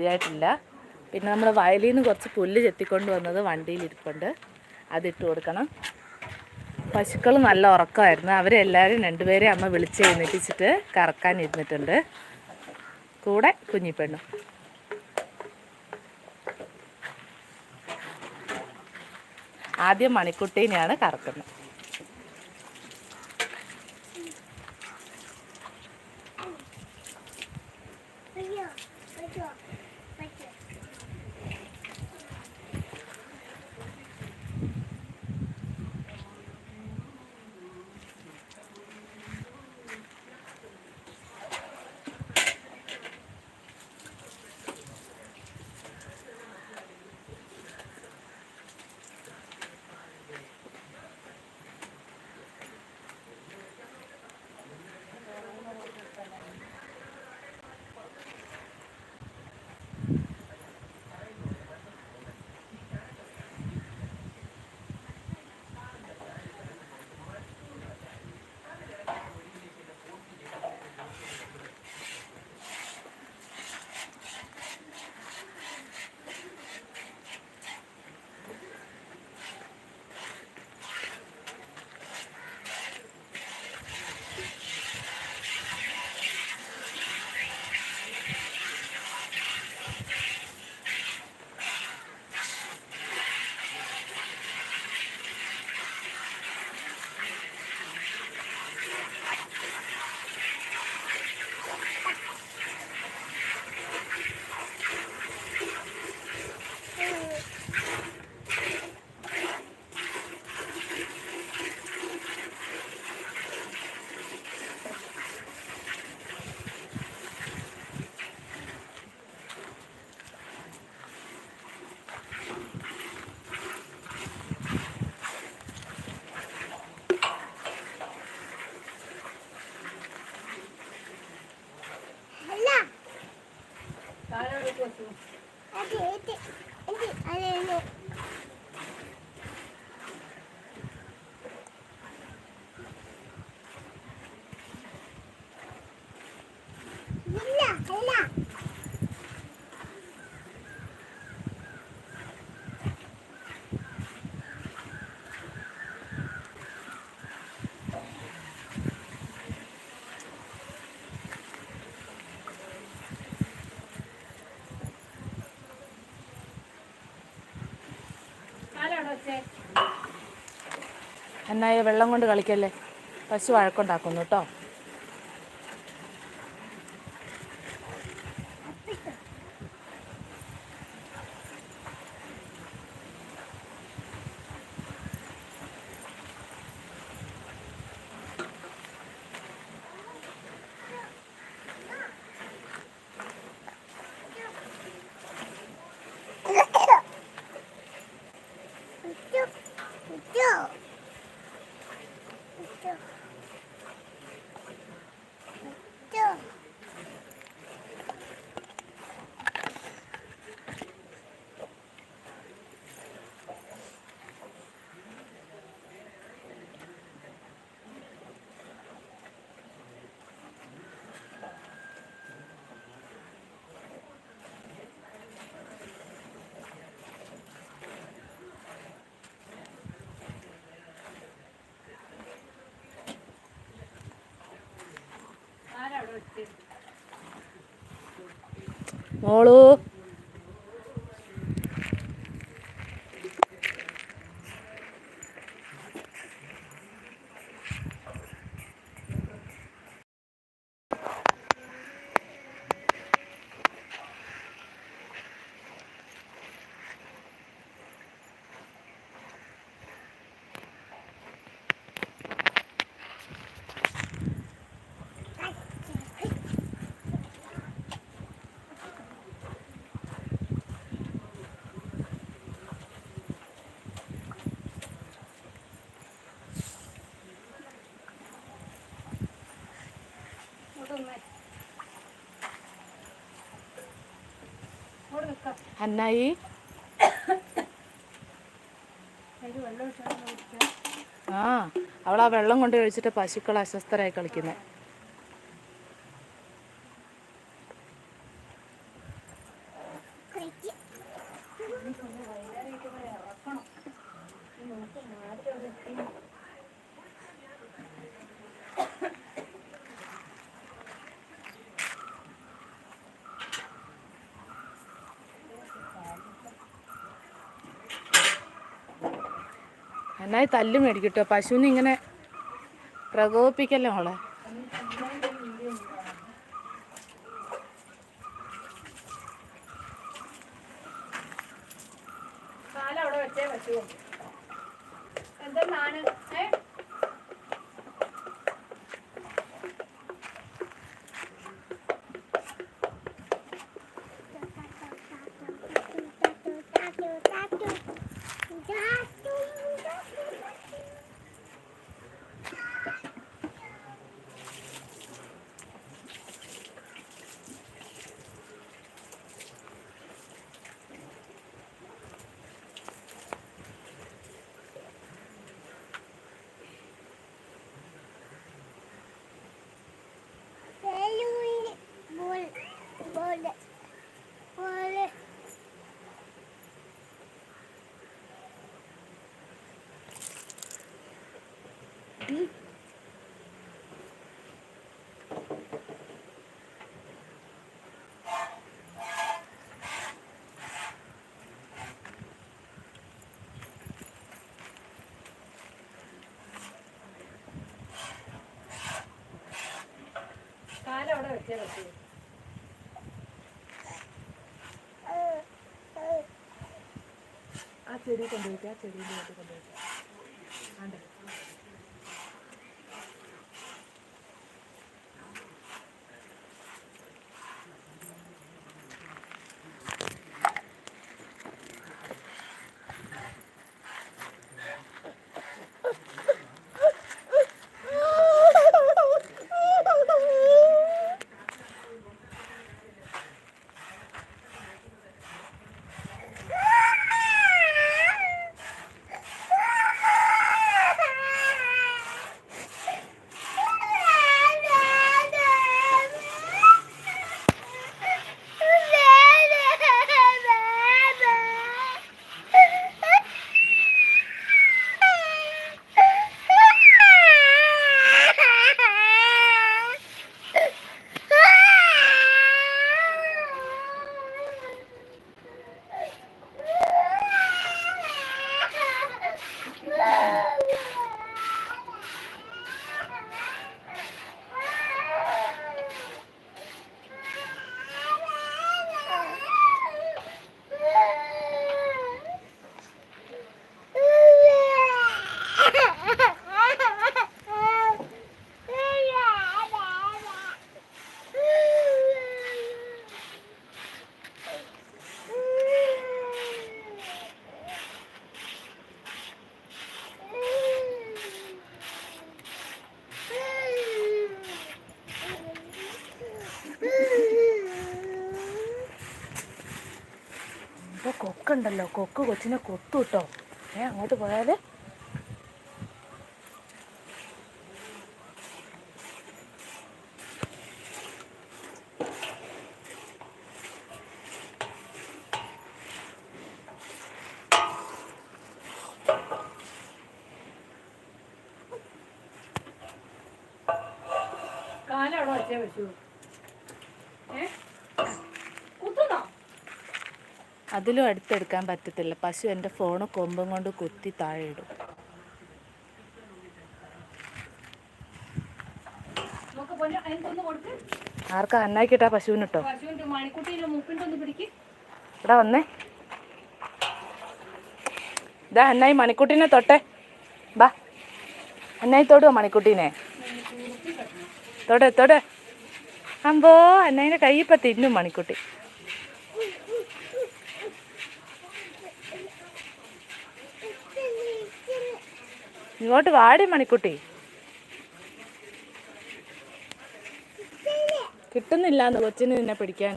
ശരിയായിട്ടില്ല. പിന്നെ നമ്മൾ വയലിൽ നിന്ന് കുറച്ച് പുല്ല് ചെത്തിക്കൊണ്ട് വന്നത് ഇരിപ്പുണ്ട്. അതിട്ട് കൊടുക്കണം. പശുക്കൾ നല്ല ഉറക്കമായിരുന്നു. അവരെല്ലാവരും രണ്ടുപേരെ അമ്മ വിളിച്ച് എഴുന്നേറ്റിച്ചിട്ട് കറക്കാൻ ഇരുന്നിട്ടുണ്ട്. കൂടെ കുഞ്ഞിപ്പെണ്ണും ആദ്യം മണിക്കുട്ടീനെയാണ് കറക്കുന്നത്. എന്നായ വെള്ളം കൊണ്ട് കളിക്കല്ലേ? പശു വഴക്കുണ്ടാക്കുന്നു കേട്ടോ മോളു. അന്നായി. ആ അവൾ ആ വെള്ളം കൊണ്ട് കഴിച്ചിട്ട് പശുക്കൾ അസ്വസ്ഥരായി കളിക്കുന്നത് പിടിച്ച് എന്നായി തല്ല് മേടിക്കട്ടോ പശുവിനെ ഇങ്ങനെ പ്രകോപിപ്പിക്കല്ലേ മോളെ? കാലവിടെ വെച്ചേ ഏ? ആ ചെടി കൊണ്ടുപോയിട്ട് ആ ചെടിയിൽ കൊണ്ടുപോയിട്ട് ആണ്ടെ കൊക്കുണ്ടല്ലോ കൊക്ക് കൊച്ചിനെ കൊത്തു കിട്ടോ. ഏ അങ്ങോട്ട് പോയാൽ കാലവിടെ വെച്ചേ പറ്റുമോ ഏ കുത്തുന്നോ അതിലും അടുത്തെടുക്കാൻ പറ്റത്തില്ല. പശു എന്റെ ഫോൺ കൊമ്പും കൊണ്ട് കുത്തി താഴെ ഇടും. ആർക്കാ? അന്നായിക്കിട്ടാ പശുവിനിട്ടോ? ഇവിടെ വന്നേ. ഇതാ അന്നായി മണിക്കുട്ടീനെ തൊട്ടെ. ബാ. അന്നായി തൊടുവോ മണിക്കുട്ടീനെ? തൊടെ തൊടെ. അമ്പോ അന്നായിന്റെ കൈ ഇന്നും തിന്നും മണിക്കുട്ടി. ഇങ്ങോട്ട് വാടി മണിക്കുട്ടി. കിട്ടുന്നില്ല എന്ന് കൊച്ചിന് നിന്നെ പിടിക്കാൻ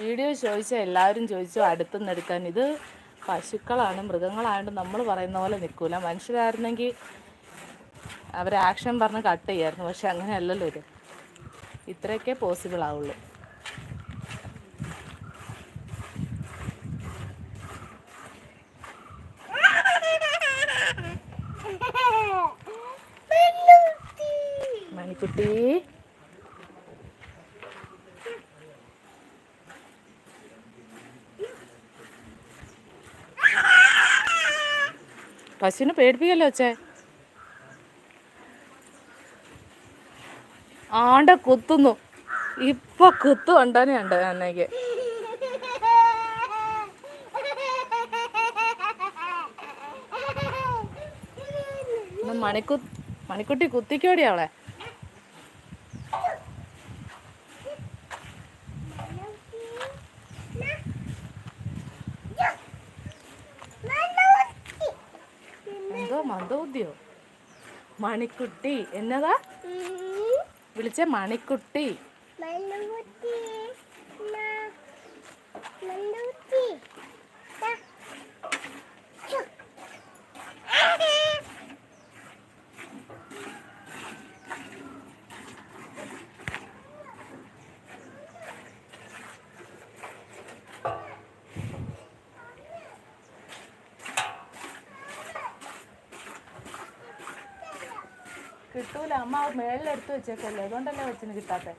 വീഡിയോ ചോദിച്ച എല്ലാവരും ചോദിച്ചു അടുത്തുനിന്ന് എടുക്കാൻ. ഇത് പശുക്കളാണ് മൃഗങ്ങളായതുകൊണ്ട് നമ്മൾ പറയുന്ന പോലെ നിൽക്കൂല മനുഷ്യരായിരുന്നെങ്കിൽ അവർ ആക്ഷൻ പറഞ്ഞ് കട്ട് ചെയ്യായിരുന്നു. പക്ഷെ അങ്ങനെയല്ലല്ലോ ഇത്. ഇത്രയൊക്കെ പോസിബിൾ ആവുള്ളൂ. പശുവിനെ പേടിപ്പിക്കല്ലോ അച്ഛേ. ആണ്ട കുത്തുന്നു. ഇപ്പൊ കുത്തു കണ്ടാനെ ഉണ്ട് അന്നേക്ക്. മണിക്കു മണിക്കുട്ടി കുത്തിക്കോടി അവളെ എന്തോ മന്ദബുദ്ധിയോ മണിക്കുട്ടി. എന്നതാ? വിളിച്ച മണിക്കുട്ടി. കിട്ടൂല. അമ്മ മേളിലെടുത്ത് വെച്ചേക്കല്ലേ. അതുകൊണ്ടല്ലേ വെച്ചിന് കിട്ടാത്തെ?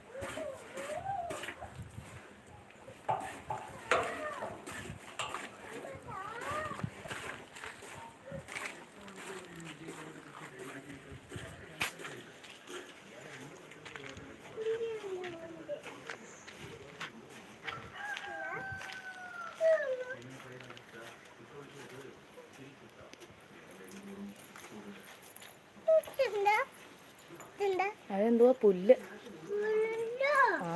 അതെന്തുവാ പുല്ല്. ആ.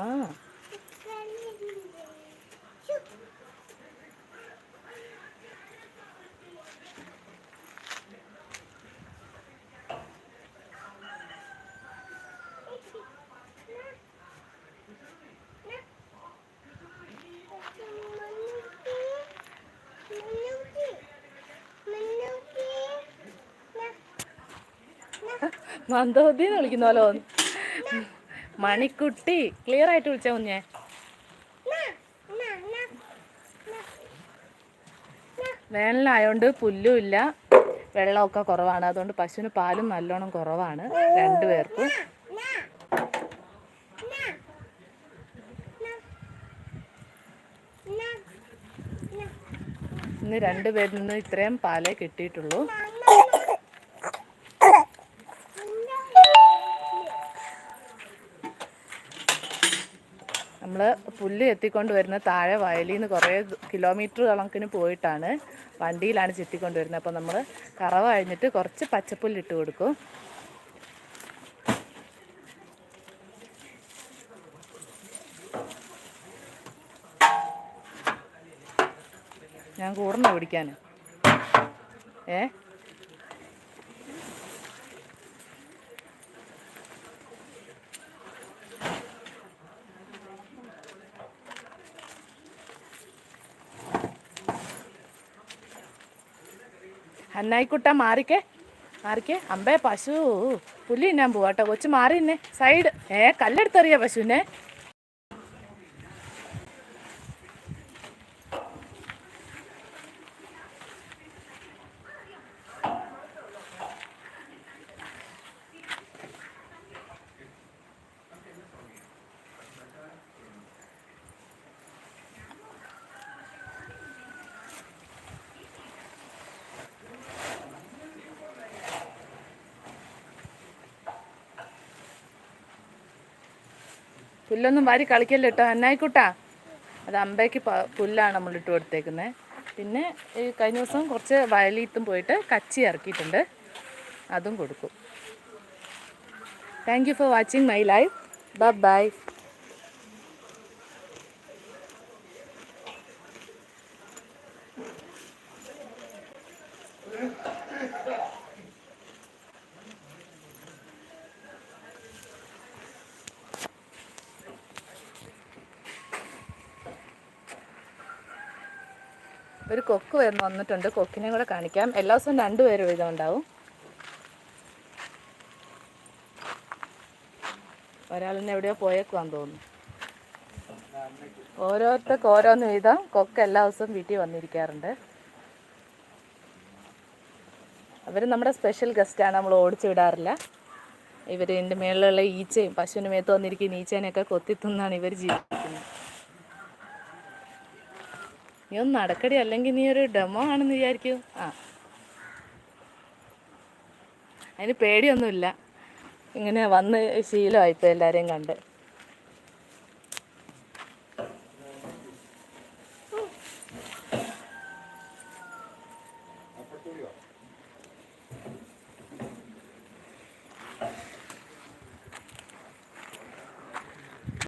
മന്ദബുദ്ധി എന്ന് വിളിക്കുന്ന പോലെ തോന്നി മണിക്കുട്ടി ക്ലിയർ ആയിട്ട് വിളിച്ചാ കുഞ്ഞെ. വേനലായോണ്ട് പുല്ലും ഇല്ല വെള്ളമൊക്കെ കുറവാണ്. അതുകൊണ്ട് പശുവിന് പാലും നല്ലോണം കുറവാണ് രണ്ടുപേർക്കും. ഇന്ന് രണ്ടുപേരിൽ നിന്ന് ഇത്രയും പാലേ കിട്ടിയിട്ടുള്ളൂ. പുല്ല് എത്തിക്കൊണ്ട് വരുന്ന താഴെ വയലിൽ നിന്ന് കുറേ കിലോമീറ്റർ കണക്കിന് പോയിട്ടാണ് വണ്ടിയിലാണ് ചെത്തിക്കൊണ്ട് വരുന്നത് അപ്പോൾ നമ്മൾ കറവ കഴിഞ്ഞിട്ട് കുറച്ച് പച്ചപ്പുല്ല് ഇട്ട് കൊടുക്കും. ഞാൻ കൂടണ പിടിക്കാൻ ഏ? അന്നായിക്കുട്ട മാറിക്കേ. മാറിക്കേ. അമ്പേ പശു. പുല്ലിന്നാൻ പോവാട്ടോ. കൊച്ചു മാറി തന്നെ സൈഡ്. ഏ കല്ലെടുത്തറിയാ പശുവിനെ? പുല്ലൊന്നും വാരി കളിക്കല്ലോ കേട്ടോ എന്നായിക്കൂട്ടാ അത് അമ്പയ്ക്ക് പുല്ലാണ് നമ്മൾ ഇട്ട് കൊടുത്തേക്കുന്നത് പിന്നെ ഈ കഴിഞ്ഞ ദിവസം കുറച്ച് വയലീത്തും പോയിട്ട് കച്ചി ഇറക്കിയിട്ടുണ്ട്. അതും കൊടുക്കും. Thank you for watching my life bye bye ഒരു കൊക്ക് വരുന്ന വന്നിട്ടുണ്ട്. കൊക്കിനെ കൂടെ കാണിക്കാം. എല്ലാ ദിവസവും രണ്ടുപേരും വീതം ഉണ്ടാവും ഒരാളിനെ എവിടെയോ പോയേക്കുവാൻ തോന്നുന്നു. ഓരോരുത്തർക്ക് ഓരോന്ന് വീതം കൊക്ക് എല്ലാ ദിവസവും വീട്ടിൽ വന്നിരിക്കാറുണ്ട്. അവർ നമ്മുടെ സ്പെഷ്യൽ ഗസ്റ്റാണ് നമ്മൾ ഓടിച്ചു വിടാറില്ല. ഇവർ എന്റെ മേളിലുള്ള ഈച്ചയും പശുവിന് മേത്ത് വന്നിരിക്കുന്ന ഈച്ചേനെയൊക്കെ കൊത്തി ഇവർ ജീവിക്കുന്നത്. നീ ഒന്ന് നടക്കടി അല്ലെങ്കിൽ നീ ഒരു ഡെമോ ആണെന്ന് വിചാരിക്കൂ. ആ. അതിന് പേടിയൊന്നുമില്ല. ഇങ്ങനെ വന്ന് ശീലമായിപ്പോൾ എല്ലാവരെയും കണ്ട്.